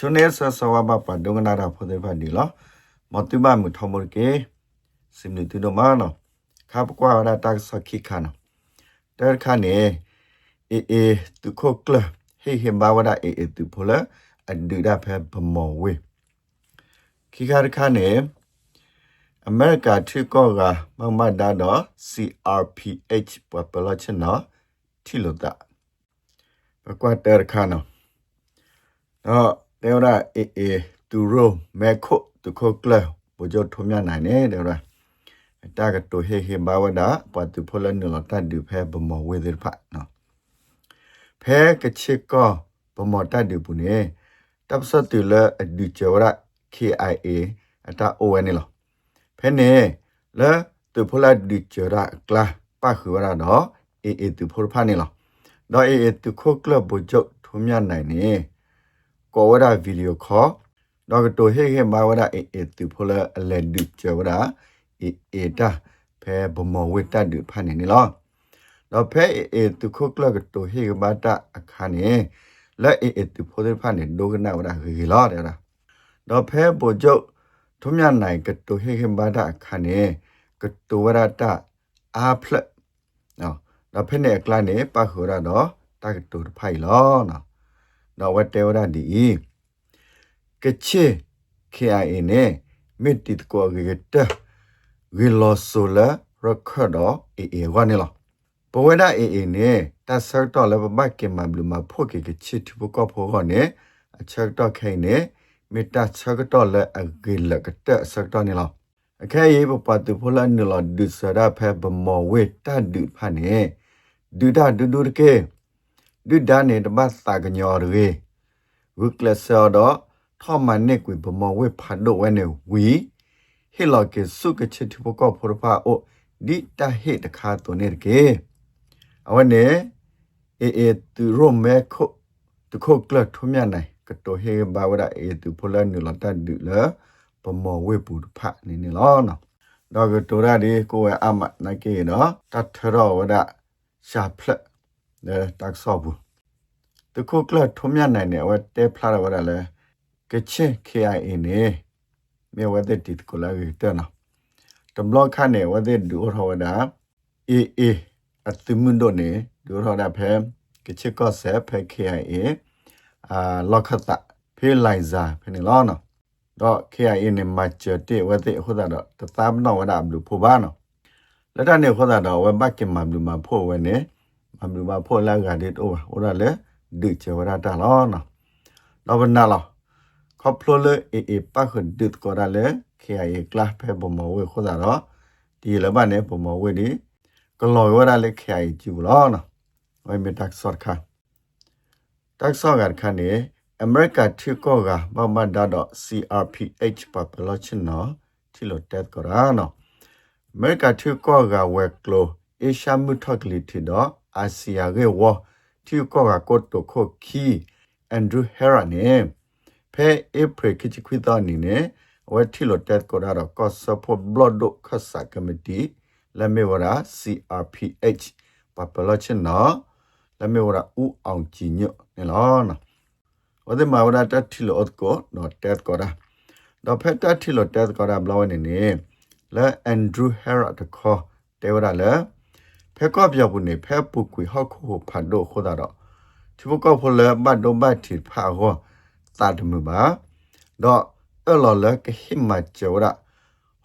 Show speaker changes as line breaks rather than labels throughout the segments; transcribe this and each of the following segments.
ချုံနေဆဆဝဘပဒုငနာရာဖိုဒေဖာဒီလောမတုဘမှုထမကေစင်နတူဒမနောခပ်ကွာရတာစခိခါနောတဲခါနေအေအေတုခိုကလဟေဟေဘာဝဒအေအေတုဖိုလအဒူဒါဖဲဘမောဝေခိခါခါနေအမေရိကထွေကောကမမဒါတော့ CRPH ပပလချနော်ထီလိုတာပကွာတဲခါနော်တော့ တေရအေအေတူရိုမဲခုတူခိုကလဘကြထုံမြနိုင်နေတယ်ရတာကတိုဟေဟေဘာဝဒပတ်တူဖလနလတဒူဖဲဘမောဝေဒဖတ်နော်ဖဲကချစ်ကောဘမောတဒူပုနေတပ်စတူလအဒူချဝရ KIA အတာ ON လောဖဲနေလဲတူဖလဒူချရကလာပါခူရတော့အေအေတူဖဖာနေလောတော့အေအေတူခိုကလဘကြထုံမြနိုင်နေ ကောဝရဗီဒီယိုခေါ်တော့တိုဟေဟေဘာဝရအေအေတူဖလအလက်ဒူချဝရအေအေတာဖဲဘမောဝိတဒူဖာနေနေလောတော့ဖဲအေအေတူခိုကလကတိုဟေဘာတာအခါနေလဲအေအေတူဖိုဒဖာနေဒိုကနာဝရဂီလောတဲ့လားတော့ဖဲဘိုကျုတ်ထုံမြနိုင်ကတိုဟေဟေဘာတာအခါနေကတိုဝရတာအာဖလက်နော်တော့ဖဲနေကလာနေပါခူရတော့တာကတိုဖိုင်လောနော် တော့ဝတ်တေဝရဒီကချေ KIA နဲ့မစ်တီကိုဂေတဂီလောဆိုလာရခါတော့အေအေဝါနေလားပဝဒအေအေနဲ့တဆတ်တော့လည်းဘက်ကမဘလူမဖို့ကေကချစ်တဘကဖို့ဟောနဲ့အချက်တော့ခိုင်နဲ့မေတ္တာချက်တော့လည်းအဂေလကတဲ့ဆက်တော့နေလားအခဲရေးပပတူဖလာနေလားဒုစရဖဲဘမောဝေတဒုဖာနေဒုဒဒုဒုကေ ဒုဒနေတဘသာကညော်ရေဝကလဆောတော့ထောမန်နေကွေဘမောဝေဖာဒိုဝဲနေဝီဟီလော်ကေစုကချစ်တဘကဖို့ဖာအိုဒီတဟေတခါตัวနေကေအဝနေအေအေသူရိုမဲခုတခုကလထုမြနိုင်ကတိုဟေဘာဝဒအေသူဖလန်နူလတဒူလပမောဝေပူဖတ်နေနေလောနော်တော့ကတိုရဒီကိုဝအမနကေနော်တထရောဝဒရှာဖလက် နဲတက်ဆောဘူးတခုကလထုမြနိုင်နေဝတဲဖလာဝဒလဲကချင် KIA နေမြေဝဒတိကိုလာရတဲ့နော်တဘလခါနေဝဒဒူရောဝဒအေအေအတမွန်ဒိုနေဒူရောဒဖဲကချစ်ကောဆဲဖဲ KIA အာလောက်ခတာဖေးလိုက်စာဖနေလောနော်တော့ KIA နေမချတဲ့ဝတဲ့ဟိုဒါတော့တသားမနော်ဝဒဘလူဖိုဘာနော်လက်တနေဟိုဒါတော့ဝဘကင်မဘလူမဖိုဝနေ မဘလူမဖိုလာကတဲ့တော့ဟိုဒါလေဒုချဝရတာလောနော်တော့ဘနာလောခေါပလိုလေအေအေပါခဒစ်ကောရလေ KIA ကလပ်ဖဲဘမဝေဟိုဒါတော့ဒီလဘနေဘမဝေဒီကလောဝရလေ KIA ကျူလောနော်ဝိမတက်ဆော့ခါတက်ဆော့ကခါနေအမေရိကထိကောကဘမဒါတော့ CRPH ပပလချနော်တီလိုတက်ကောရာနော်အမေရိကထိကောကဝက်ကလိုအေရှာမှုထောက်ကလီတီတော့ အာဆီယာရဲ့ဝထိကောကကိုတိုခိုခီအန်ဒရူဟေရာနေဖဲဧပြီခိချခွိတာနေနေဝက်တီလိုတက်ကောရာတော့ကော့ဆပ်ဖို့ဘလော့ဒိုခဆာကမတီလမေဝရာ CRPH ပပလချနော်လမေဝရာဦးအောင်ကြည်ညွတ်နေလောနော်ဝဒမဝရတတိလောတ်ကိုနော်တက်ကောရာတော့ဖက်တတိလောတက်ကောရာဘလောနေနေလဲအန်ဒရူဟေရာတခေါ်တေဝရာလဲ ဖက်ကော့ပြောဘူးနေဖက်ပုကွေဟောက်ခုဖတ်တော့ခိုးတာတော့ဒီဘကောဖလဲဘတ်တော့ဘတ်တီဖာဟောတာတမှုပါတော့အဲ့လော်လဲကဟိမကျော်ရာ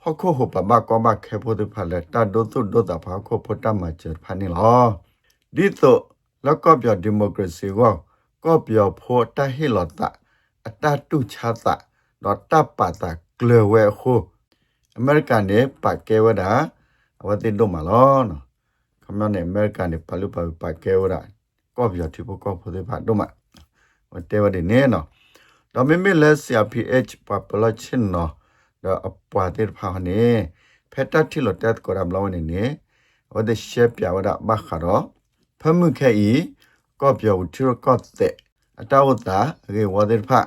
ဟောက်ခုဟပဘကောဘခဲဖို့တဖလဲတတ်ဒိုသုဒိုတာဖာခုဖတမချဖာနေလောဒီတော့လောက်ကော့ပြောဒီမိုကရေစီကိုကော့ပြောဖို့တဟိလောတာအတတုချတာတော့တပ်ပါတာကလဝဲခုအမေရိကန်နေပါကဲဝဒါအဝတိဒိုမလောနော်ခ မနဲ့အမေရိကန်နေပါလူပါပါကဲဝဒါကော့ပြောဒီဖို့ကော့ဖို့တဲ့ဖတ်ဒိုမဝတဲဝဒီနေနော်တော့မိမိလက် CRPH ပါပလချင်းနော်တော့အပွားတဲ့ဖာနေဖက်တတ်တီလိုတက်ကောရမလောနေနေဝဒရှက်ပြဝဒဘခါတော့ဖမှုခဲဤကော့ပြောထရကော့တဲ့အတဝတာရေဝဒေဖာ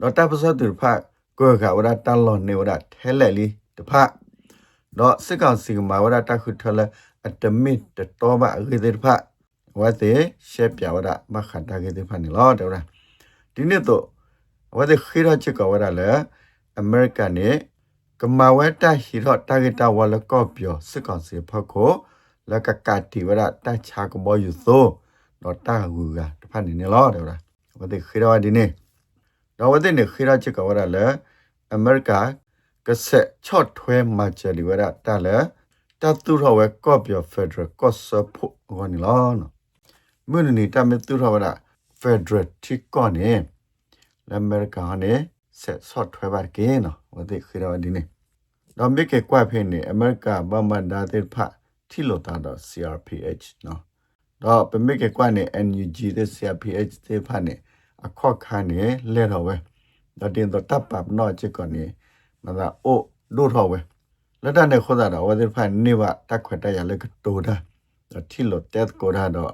တော့တပစတူဖာကိုကဝဒတန်လောနေဝဒထဲလဲလီတဖာတော့စစ်ကောင်စီမှာဝဒတခုထလဲ အတမစ်တတော်ပါရေဒေဖာဝတ်တဲ့ရှက်ပြဝဒမခတာကေဒေဖာနေလောတော့ဒီနေ့တော့ဝတ်ခိရချကဝရလေအမေရိကန်နဲ့ကမဝဲတဟီရတာဂက်တာဝလကောပြောစစ်ကောင်စီဖခိုလကကတိဝရတချာကဘောယူသောတော့တာဟူကတဖတ်နေနေလို့တယ်ဗျာဝတ်ခိရဝဒီနေတော့ဝတ်နေခိရချကဝရလေအမေရိကန်ကဆက်ချော့ထွဲမှာချလီဝရတာလေ တတူရဝဲကောပြောဖက်ဒရယ်ကော့ဆပ်ဖို့ဂောနီလောနော်မင်းနီတမတူရဝရဖက်ဒရယ်တီကောနေလအမေရိကန်နဲ့ဆက်ဆော့ထွဲပါကေနော်ဝတ်ခိရဝဒီနေတော့မိကေကွာဖေးနေအမေရိကဘာမန်ဒါတဲ့ဖတ်ထီလိုတာတော့ CRPH နော်တော့ပမိကေကွာနေ NUG တဲ့ CRPH တဲ့ဖတ်နေအခော့ခါနေလဲတော့ဝဲတော့တင်တော့တပ်ပနော်ချစ်ကောနေမသာအိုဒိုထော်ဝဲ လက်တနဲ့ခေါ်တာတော့ဝဲတဲ့ဖတ်နေပါတက်ခွတ်တက်ရလဲကတိုးတာတော့ထီလိုတက်ကိုတာတော့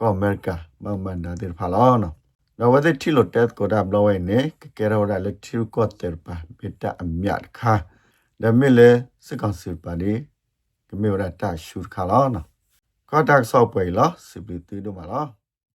ကောအမေရိကဘာမန်ဒါတဲ့ဖတ်လောနော်တော့ဝဲတဲ့ထီလိုတက်ကိုတာဘလောဝဲနေကဲရော်ဒါလက်ထီကိုတက်ပါမေတ္တာအမြတ်ခါဒါမြလေစကောင်စပါဒီကမေရတာရှူခါလောနော်ခေါ်တာဆောက်ပွဲလားစပီတီတို့မလား